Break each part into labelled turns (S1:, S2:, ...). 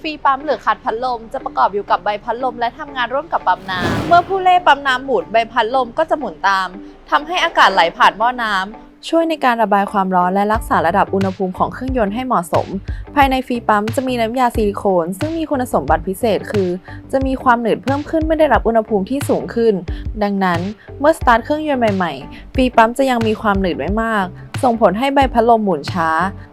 S1: ฟรีปั๊มหรือขัดพัดลม จะประกอบอยู่กับใบพัดลม และทำงานร่วมกับปั๊มน้ำเมื่อผู้เล่ปั๊มน้ำหมุนใบพัดลมก็จะหมุนตามทำให้อากาศไหลผ่านหม้อน้ำ ช่วยในการระบายความร้อนและรักษาระดับอุณหภูมิของเครื่องยนต์ให้เหมาะสม ภายในฟีปั๊มจะมีน้ำยาซิลิโคน ซึ่งมีคุณสมบัติพิเศษคือ จะมีความหนืดเพิ่มขึ้นเมื่อได้รับอุณหภูมิที่สูงขึ้น ดังนั้นเมื่อสตาร์ทเครื่องยนต์ใหม่ๆ ฟีปั๊มจะยังมีความหนืดไม่มาก ส่งผลให้ใบพัดลมหมุนช้า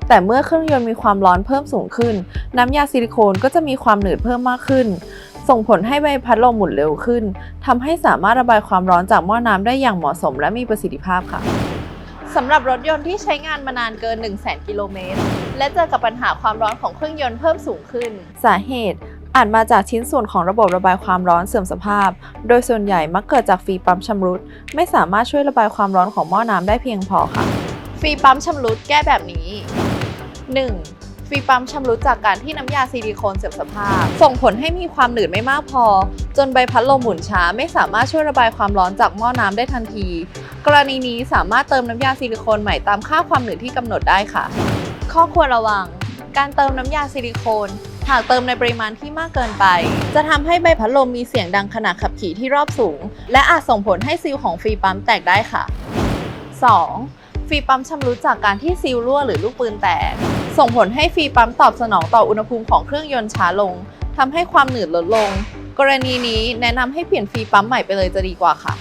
S1: แต่เมื่อเครื่องยนต์มีความร้อนเพิ่มสูงขึ้น น้ำยาซิลิโคนก็จะมีความหนืดเพิ่มมากขึ้น ส่งผลให้ใบพัดลมหมุนเร็วขึ้นทำให้สามารถระบายความร้อนจากหม้อน้ำได้อย่างเหมาะสมและมีประสิทธิภาพค่ะ สำหรับรถยนต์ที่ใช้งานมานานเกิน 1 0 0 0 0 0 กิโลเมตร และเจอกับปัญหาความร้อนของเครื่องยนต์เพิ่มสูงขึ้น สาเหตุอาจมาจากชิ้นส่วนของระบบระบายความร้อนเสื่อมสภาพ โดยส่วนใหญ่มักเกิดจากฟรีปั๊มชำรุด ไม่สามารถช่วยระบายความร้อนของหม้อน้ำได้เพียงพอค่ะฟรีปั๊มชำรุดแก้แบบนี้ 1. ฟีปั๊มชำรุดจากการที่น้ำยาซิลิโคนเสื่อมสภาพ ส่งผลให้มีความหนืดไม่มากพอ จนใบพัดลมหมุนช้าไม่สามารถช่วยระบายความร้อนจากหม้อน้ำได้ทันที กรณีนี้สามารถเติมน้ำยาซิลิโคนใหม่ตามค่าความหนืดที่กำหนดได้ค่ะ ข้อควรระวัง การเติมน้ำยาซิลิโคนหากเติมในปริมาณที่มากเกินไป จะทำให้ใบพัดลมมีเสียงดังขณะขับขี่ที่รอบสูง และอาจส่งผลให้ซีลของฟรีปั๊มแตกได้ค่ะ 2. ฟีปั๊มชำรุดจากการที่ซีลรั่วหรือลูกปืนแตก ส่งผลให้ฟีปั๊มตอบสนองต่ออุณหภูมิของเครื่องยนต์ช้าลงทำให้ความหนืดลดลง กรณีนี้แนะนำให้เปลี่ยนฟีปั๊มใหม่ไปเลยจะดีกว่าค่ะ